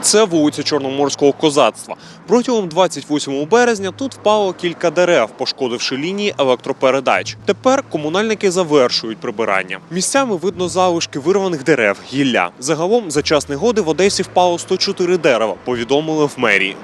Це вулиця Чорноморського козацтва. Протягом 28 березня тут впало кілька дерев, пошкодивши лінії електропередач. Тепер комунальники завершують прибирання. Місцями видно залишки вирваних дерев, гілля. Загалом за час негоди в Одесі впало 104 дерева. Повідомили в мерії.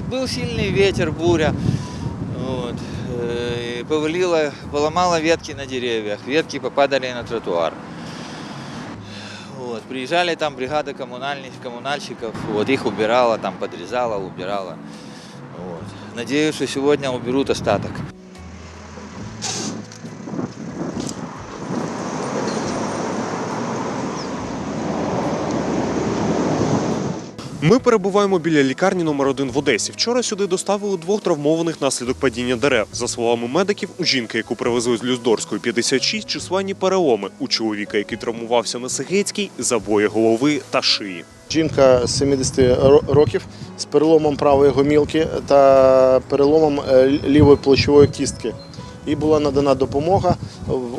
Был сильный ветер, буря. Вот. э, Повалило, поломало ветки на деревьях. Ветки попадали на тротуар. Вот. Приезжали там бригада коммунальных, коммунальщиков. Вот. Их убирала, там подрезала, убирала. Вот. Надеюсь, что сегодня уберут остаток. Ми перебуваємо біля лікарні номер 1 в Одесі. Вчора сюди доставили двох травмованих наслідок падіння дерев. За словами медиків, у жінки, яку привезли з Люздорської 56, численні переломи. У чоловіка, який травмувався на Сигецькій, забої голови та шиї. Жінка 70 років з переломом правої гомілки та переломом е, лівої плечової кістки. Їй була надана допомога.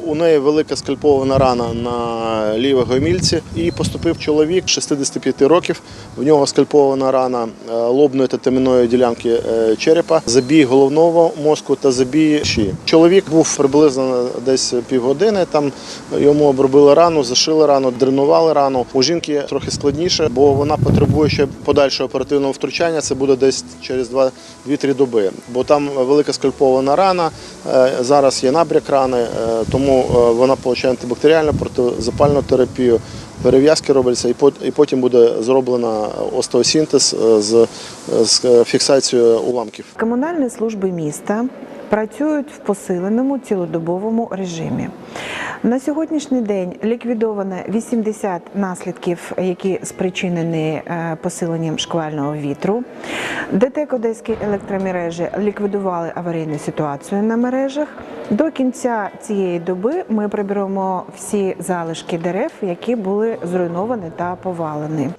У неї велика скальпована рана на лівій гомільці. І поступив чоловік 65 років. В нього скальпована рана е, лобної та теменної ділянки е, черепа, забій головного мозку та забій шиї. Чоловік був приблизно десь півгодини. Там йому обробили рану, зашили рану, дренували рану. У жінки трохи складніше, бо вона потребує ще подальшого оперативного втручання. Це буде десь через 2-3 доби. Бо там велика скальпована рана. Зараз є набряк рани, е, тому е, вона отримує антибактеріальну протизапальну терапію. Перев'язки робляться, і потім буде зроблена остеосінтез е, з, з фіксацією уламків. Комунальні служби міста працюють в посиленому цілодобовому режимі. На сьогоднішній день ліквідовано 80 наслідків, які спричинені е, посиленням шквального вітру. ДТЕК Одеські електромережі ліквідували аварійну ситуацію на мережах. До кінця цієї доби ми приберемо всі залишки дерев, які були зруйновані та повалені.